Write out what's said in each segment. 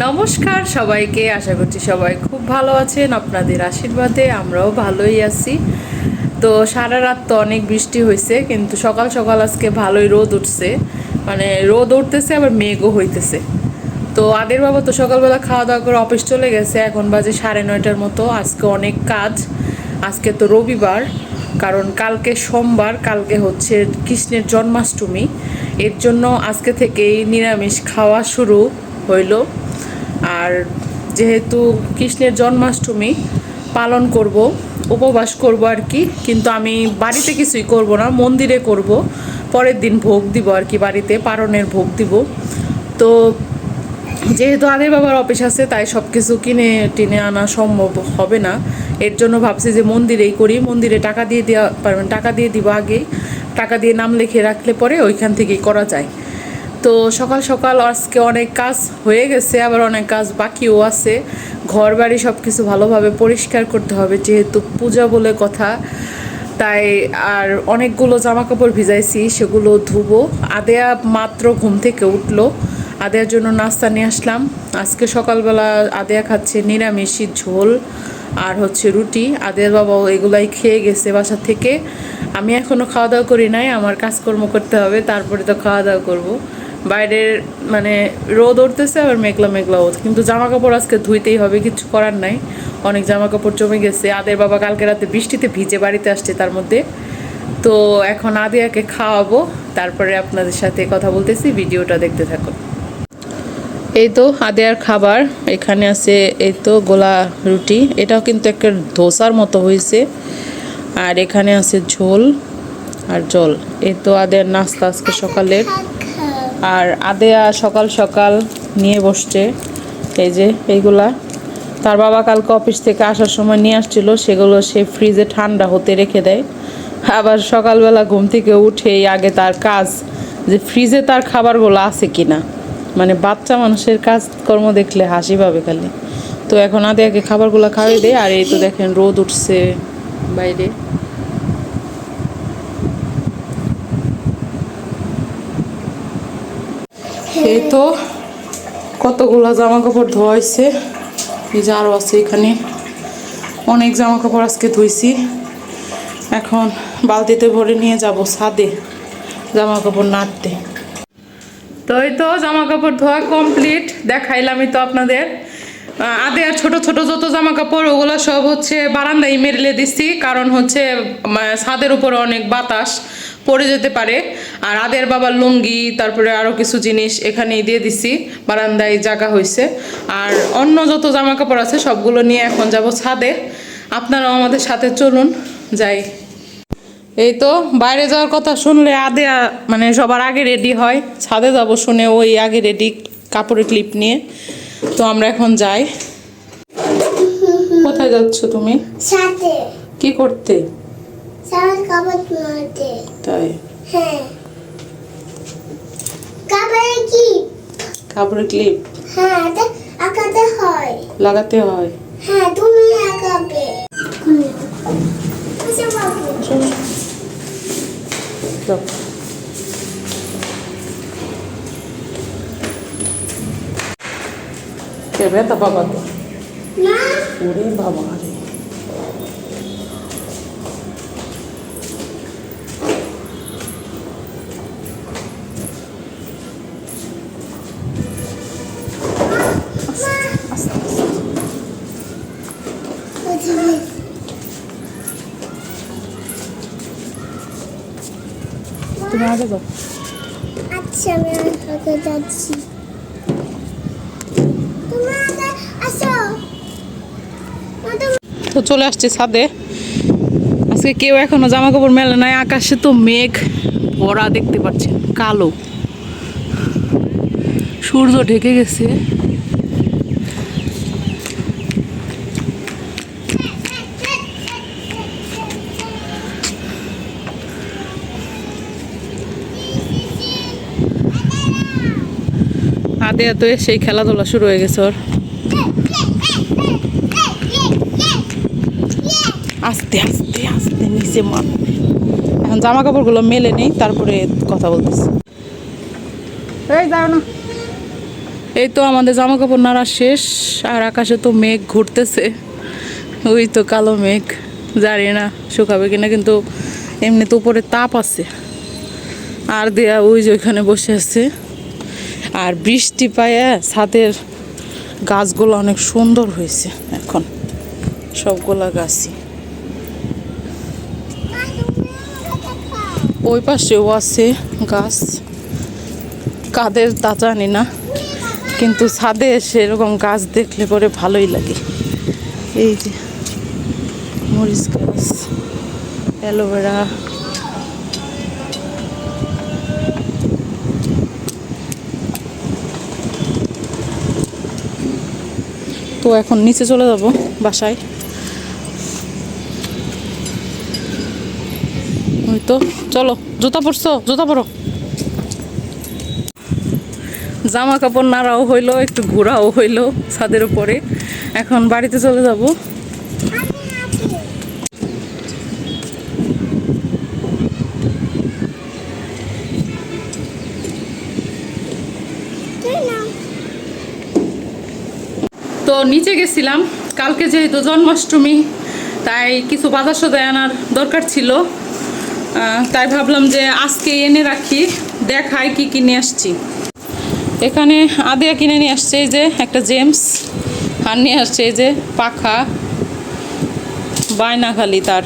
নমস্কার সবাইকে, আশা করছি সবাই খুব ভালো আছেন, আপনাদের আশীর্বাদে আমরাও ভালোই আছি। তো সারা রাত তো অনেক বৃষ্টি হয়েছে কিন্তু সকাল সকাল আজকে ভালোই রোদ উঠছে। মানে রোদ উঠতেছে, আবার মেঘও হইতেছে। তো আদের বাবা তো সকালবেলা খাওয়া দাওয়া করে অফিস চলে গেছে, এখন বাজে সাড়ে নয়টার মতো, আজকে অনেক কাজ। আজকে তো রবিবার, কারণ কালকে সোমবার, কালকে হচ্ছে কৃষ্ণের জন্মাষ্টমী। এর জন্য আজকে থেকেই নিরামিষ খাওয়া শুরু হইল। আর যেহেতু কৃষ্ণের জন্মাষ্টমী পালন করব, উপবাস করব আর কি, কিন্তু আমি বাড়িতে কিছুই করব না, মন্দিরে করব। পরের দিন ভোগ দিব আর কি, বাড়িতে পারণের ভোগ দিব। তো যেহেতু আদের বাবার অফিস আছে, তাই সব কিছু কিনে টিনে আনা সম্ভব হবে না। এর জন্য ভাবছি যে মন্দিরেই করি। মন্দিরে টাকা দিয়ে দেওয়া পারবেন টাকা দিয়ে দিব আগেই। টাকা দিয়ে নাম লিখে রাখলে পরে ওইখান থেকেই করা যায়। তো সকাল সকাল আজকে অনেক কাজ হয়ে গেছে, আবার অনেক কাজ বাকিও আছে। ঘর বাড়ি সব কিছু ভালোভাবে পরিষ্কার করতে হবে যেহেতু পূজা বলে কথা। তাই আর অনেকগুলো জামা কাপড় ভিজাইছি, সেগুলো ধুবো। আদেয়া মাত্র ঘুম থেকে উঠল। আদেয়ার জন্য নাস্তা নিয়ে আসলাম। আজকে সকালবেলা আদেয়া খাচ্ছে নিরামিষি ঝোল আর হচ্ছে রুটি। আদের বাবাও এগুলাই খেয়ে গেছে বাসা থেকে। আমি এখনও খাওয়া দাওয়া করি নাই, আমার কাজকর্ম করতে হবে, তারপরে তো খাওয়া দাওয়া করব। বাইরের মানে রোদ উঠতেছে, আবার মেঘলা মেঘলা মেঘলাও কিন্তু জামা কাপড় আজকে ধুইতেই হবে, কিছু করার নাই। অনেক জামা কাপড় জমে গেছে। আদের বাবা কালকে রাতে বৃষ্টিতে ভিজে বাড়িতে আসছে তার মধ্যে। তো এখন আদিয়াকে খাওয়াবো। তারপরে আপনাদের সাথে কথা বলতেছি, ভিডিওটা দেখতে থাকুন। এই তো আদেয়ার খাবার, এখানে আছে এই তো গোলা রুটি। এটাও কিন্তু একটা ধোসার মতো হয়েছে। আর এখানে আছে ঝোল আর জল। এই তো আদেয়ার নাস্তা আজকে সকালের। আর আদেয়া সকাল সকাল নিয়ে বসছে, এই যে এইগুলা। তার বাবা কালকে অফিস থেকে আসার সময় নিয়ে আসছিল, সেগুলো সে ফ্রিজে ঠান্ডা হতে রেখে দেয়। আবার সকালবেলা ঘুম থেকে উঠেই আগে তার কাজ, যে ফ্রিজে তার খাবারগুলো আছে কি না মানে বাচ্চা মানুষের কাজকর্ম দেখলে হাসি পাবে খালি। তো এখন আদেয়াকে খাবারগুলো খাওয়াই দেয়, আর এই তো দেখেন রোদ উঠছে বাইরে। এই তো কতগুলো জামা কাপড় ধোয়া হয়েছে। এই যে আরও আছে এখানে। অনেক জামা কাপড় আজকে ধুইছি। এখন বালতিতে ভরে নিয়ে যাব ছাদে জামা কাপড় নাড়তে। তো এই তো জামা কাপড় ধোয়া কমপ্লিট, দেখাইলামই তো আপনাদের। আদে আর ছোট ছোট যত জামা কাপড় ওগুলো সব হচ্ছে বারান্দায় মেরলে দিচ্ছি কারণ হচ্ছে ছাদের উপরে অনেক বাতাস। পড়ে যেতে পারে। আর আদের বাবার লুঙ্গি তারপরে আরও কিছু জিনিস এখানেই দিয়ে দিছি। বারান্দায় জায়গা হয়েছে আর অন্য যত জামা কাপড় আছে সবগুলো নিয়ে এখন যাব ছাদে। আপনারাও আমাদের সাথে চলুন যাই। এই তো বাইরে যাওয়ার কথা শুনলে আদে মানে সবার আগে রেডি হয়। ছাদে যাব শুনে ওই আগে রেডি কাপড়ের ক্লিপ নিয়ে। তো আমরা এখন যাই। কোথায় যাচ্ছ তুমি? কি করতে? সারা কাপড় ধুতে তাই? হ্যাঁ কাপড়ে কি কাপড়ের ক্লিপ হ্যাঁ এটা আঁকাতে হয় লাগাতে হয় হ্যাঁ তুমি আঁকাবে আচ্ছা বাবু যাও। কে ব্যথা বাবা তো না ওরে বাবা যাও আচ্ছা আমি যাচ্ছি। তো চলে আসছে ছাদে। আজকে কেউ এখনও জামা কাপড় মেলে নাই আকাশে তো মেঘ ভরা দেখতে পাচ্ছেন কালো। সূর্য ঢেকে গেছে। আদে এত সেই খেলাধুলা শুরু হয়ে গেছে ওর। আস্তে আস্তে আস্তে নিচে মান এখন জামা কাপড়গুলো মেলে নেই তারপরে কথা বলতেছি। এই যাও না। এই তো আমাদের জামা কাপড় নাড়া শেষ আর আকাশে তো মেঘ ঘুরতেছে। ওই তো কালো মেঘ জানি না শুকাবে কিনা কিন্তু এমনি তো উপরে তাপ আছে। আর দেয়া ওই যে ওইখানে বসে আছে। আর বৃষ্টি পায়ে ছাদের গাছগুলো অনেক সুন্দর হয়েছে এখন। সবগুলা গাছই। ওই পাশেও আছে গাছ। কাদের তা জানি না, কিন্তু ছাদে এসে এরকম গাছ দেখলে পরে ভালোই লাগে। এই যে মরিচ গাছ, অ্যালোভেরা তো এখন নিচে চলে যাব বাসায়। ওই তো, চলো, জুতা পরছো, জুতা পরো। জামা কাপড় নাড়াও হইল, একটু ঘোরাও হইল ছাদের উপরে। এখন বাড়িতে চলে যাব। নিচে গেছিলাম। কালকে যেহেতু জন্মাষ্টমী, তাই কিছু বাজার সদায় আনার দরকার ছিল। তাই ভাবলাম যে আজকে এনে রাখি, দেখাই কি কিনে আসছি। এখানে আদিয়া কিনে নিয়ে আসছে এই যে একটা জেমস, আর নিয়ে আসছে এই যে পাখা, বায়না খালি তার।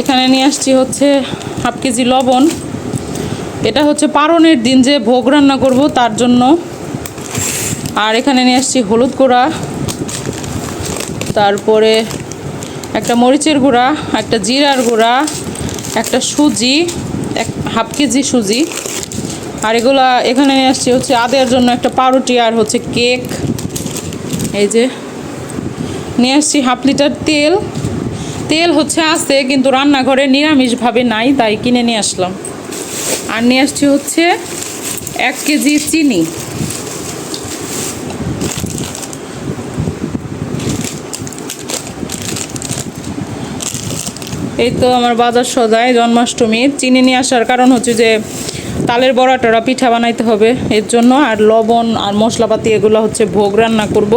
এখানে নিয়ে আসছি হচ্ছে হাফ কেজি লবণ। এটা হচ্ছে পারণের দিন যে ভোগ রান্না করব তার জন্য। আর এখানে নিয়ে আসছি হলুদ গুঁড়া, তারপরে একটা মরিচের গুঁড়া, একটা জিরার গুঁড়া, একটা সুজি, এক হাফ কেজি সুজি। আর এগুলা এখানে নিয়ে আসছি হচ্ছে আদের জন্য একটা পাউরুটি আর হচ্ছে কেক। এই যে নিয়ে আসছি হাফ লিটার তেল। তেল হচ্ছে আছে কিন্তু রান্নাঘরে নিরামিষভাবে নাই, তাই কিনে নিয়ে আসলাম। আর নিয়ে আসছি হচ্ছে এক কেজি চিনি। এই তো আমার বাজার সদায় জন্মাষ্টমীর চিনি নিয়ে আসার কারণ হচ্ছে যে তালের বড়া টড়া পিঠা বানাইতে হবে। এর জন্য আর লবণ আর মশলাপাতি এগুলো হচ্ছে ভোগ রান্না করব।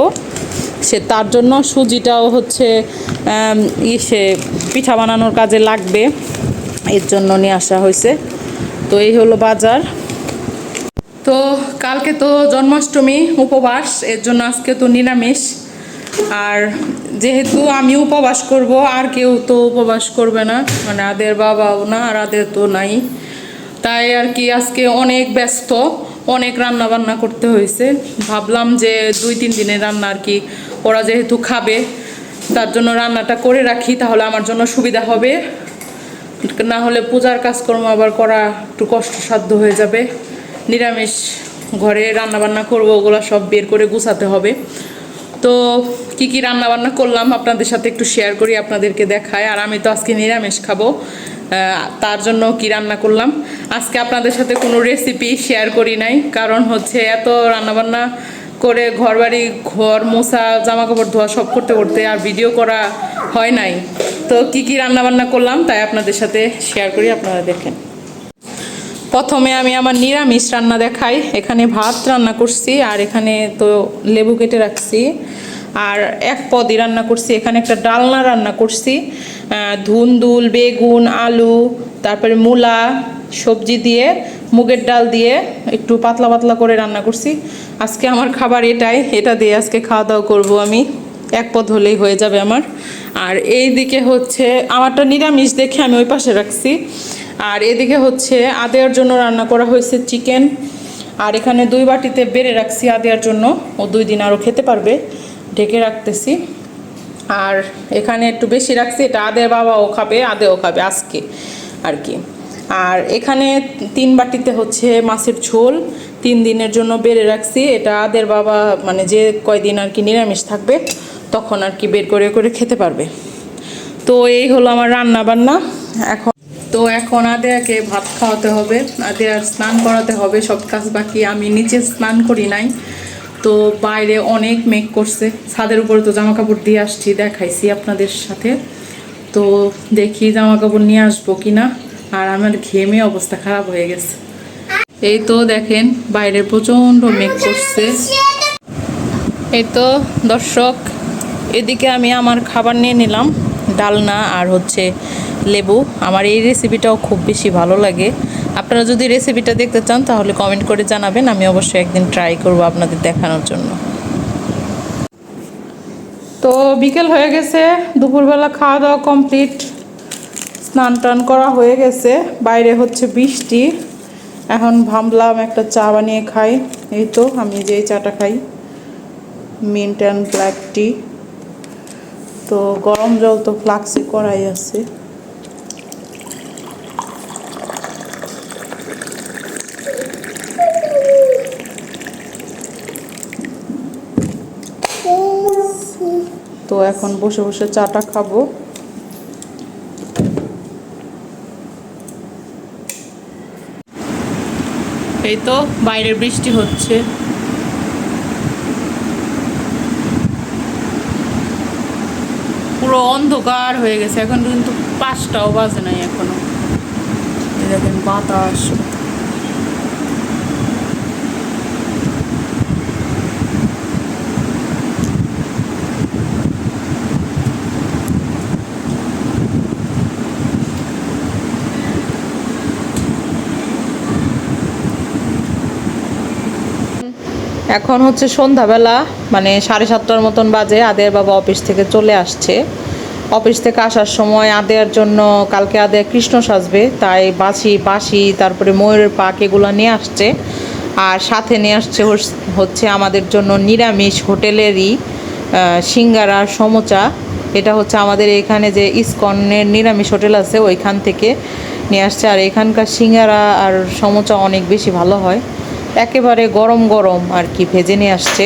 সে তার জন্য সুজিটাও হচ্ছে ইসে পিঠা বানানোর কাজে লাগবে। এর জন্য নিয়ে আসা হয়েছে। তো এই হলো বাজার। তো কালকে তো জন্মাষ্টমী, উপবাস। এর জন্য আজকে তো নিরামিষ। আর যেহেতু আমি উপবাস করব, আর কেউ তো উপবাস করবে না। মানে আদের বাবাও না, আর আদের তো নাই। তাই আর কি আজকে অনেক ব্যস্ত, অনেক রান্না বান্না করতে হয়েছে। ভাবলাম যে দুই, তিন দিনের রান্না আর কি ওরা যেহেতু খাবে, তার জন্য রান্নাটা করে রাখি, তাহলে আমার জন্য সুবিধা হবে। না হলে পূজার কাজকর্ম আবার করা একটু কষ্টসাধ্য হয়ে যাবে। নিরামিষ ঘরে রান্না বান্না করব, ওগুলো সব বের করে গুছাতে হবে। তো কি কি রান্না বান্না করলাম আপনাদের সাথে একটু শেয়ার করি, আপনাদেরকে দেখায় আর আমি তো আজকে নিরামিষ খাব তার জন্য কি রান্না করলাম। আজকে আপনাদের সাথে কোনো রেসিপি শেয়ার করি নাই, কারণ হচ্ছে এত রান্নাবান্না করে ঘর বাড়ি ঘর, মোছা জামা কাপড় ধোয়া সব করতে করতে আর ভিডিও করা হয় নাই। তো কি কি রান্না বান্না করলাম তাই আপনাদের সাথে শেয়ার করি, আপনারা দেখেন। প্রথমে আমি আমার নিরামিষ রান্না দেখাই। এখানে ভাত রান্না করছি আর এখানে তো লেবু কেটে রাখছি। আর এক পদই রান্না করছি। এখানে একটা ডালনা রান্না করছি। ধুন্দুল বেগুন, আলু, তারপরে মূলা, সবজি দিয়ে, মুগের ডাল দিয়ে একটু পাতলা পাতলা করে রান্না করছি। আজকে আমার খাবার এটাই। এটা দিয়ে আজকে খাওয়া দাওয়া করব আমি। এক পদ হলেই হয়ে যাবে আমার। আর এই দিকে হচ্ছে, আমারটা নিরামিষ দেখে আমি ওই পাশে রাখছি। আর এদিকে হচ্ছে আদেয়ার জন্য রান্না করা হয়েছে চিকেন। আর এখানে দুই বাটিতে বেড়ে রাখছি আদেয়ার জন্য। ও দুই দিন আরও খেতে পারবে। ঢেকে রাখতেছি। আর এখানে একটু বেশি রাখছি। এটা আদের বাবাও খাবে আদেও খাবে আজকে আর কি। আর এখানে তিন বাটিতে হচ্ছে মাছের ঝোল। তিন দিনের জন্য বেড়ে রাখছি। এটা আদের বাবা মানে যে কয়দিন আর কি নিরামিষ থাকবে, তখন আর কি বের করে করে খেতে পারবে। তো এই হলো আমার রান্না বান্না এখন তো এখন আদেয়াকে ভাত খাওয়াতে হবে, আদেয়ার স্নান করাতে হবে, সব কাজ বাকি, আমি নিচে স্নান করি নাই। তো বাইরে অনেক মেঘ করছে, ছাদের উপরে তো জামা কাপড় দিয়ে আসছি, দেখাইছি আপনাদের সাথে। তো দেখি জামা কাপড় নিয়ে আসব কি না আর আমার ঘেমে অবস্থা খারাপ হয়ে গেছে। এই তো দেখেন, বাইরে প্রচণ্ড মেঘ করছে। এই তো দর্শক, এদিকে আমি আমার খাবার নিয়ে নিলাম, ডালনা আর হচ্ছে লেবু। আমার এই রেসিপিটাও খুব বেশি ভালো লাগে। আপনারা যদি রেসিপিটা দেখতে চান, তাহলে কমেন্ট করে জানাবেন। আমি অবশ্যই একদিন ট্রাই করব আপনাদের দেখানোর জন্য। তো বিকেল হয়ে গেছে। দুপুরবেলা খাওয়া দাওয়া কমপ্লিট স্নান টান করা হয়ে গেছে। বাইরে হচ্ছে বৃষ্টি। এখন ভাবলাম একটা চা বানিয়ে খাই। এই তো, আমি যে চাটা খাই। মিন্ট অ্যান্ড ব্ল্যাক টি তো গরম জল তো ফ্লাক্সে করাই আছে। তো এখন বসে বসে চাটা খাব। এই তো বাইরে বৃষ্টি হচ্ছে। পুরো অন্ধকার হয়ে গেছে, এখন কিন্তু পাঁচটাও বাজে নাই এখনও। দেখেন বাতাস। এখন হচ্ছে সন্ধ্যাবেলা মানে সাড়ে সাতটার মতন বাজে, আদের বাবা অফিস থেকে চলে আসছে। অফিস থেকে আসার সময় আদেয়ার জন্য কালকে আদেয়া কৃষ্ণ সাজবে, তাই বাসি বাসি তারপরে ময়ূরের পাক এগুলো নিয়ে আসছে। আর সাথে নিয়ে আসছে হচ্ছে আমাদের জন্য নিরামিষ হোটেলেরই সিঙ্গারা, সমোচা। এটা হচ্ছে আমাদের এখানে যে ইসকনের নিরামিষ হোটেল আছে, ওইখান থেকে নিয়ে আসছে। আর এখানকার সিঙ্গারা আর সমোচা অনেক বেশি ভালো হয়। একেবারে গরম গরম আর কি ভেজে নিয়ে আসছে।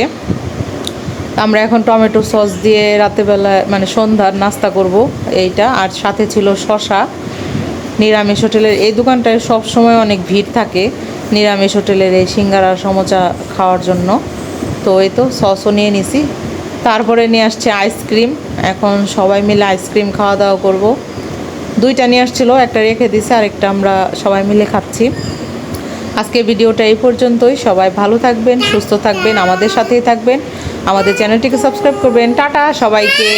আমরা এখন টমেটো সস দিয়ে রাতেবেলা মানে সন্ধ্যার নাস্তা করব এইটা। আর সাথে ছিল শশা। নিরামিষ হোটেলের, এই দোকানটায় সব সময় অনেক ভিড় থাকে নিরামিষ হোটেলের এই সিঙ্গারা, সমোচা খাওয়ার জন্য। তো এই তো সসও নিয়ে নিছি। তারপরে নিয়ে আসছে আইসক্রিম। এখন সবাই মিলে আইসক্রিম খাওয়া দাওয়া করব। দুইটা নিয়ে আসছিল, একটা রেখে দিছে, আরেকটা আমরা সবাই মিলে খাচ্ছি। আজকে ভিডিওটা এই পর্যন্তই। সবাই ভালো থাকবেন, সুস্থ থাকবেন, আমাদের সাথেই থাকবেন। আমাদের চ্যানেলটিকে সাবস্ক্রাইব করবেন। টাটা সবাইকে।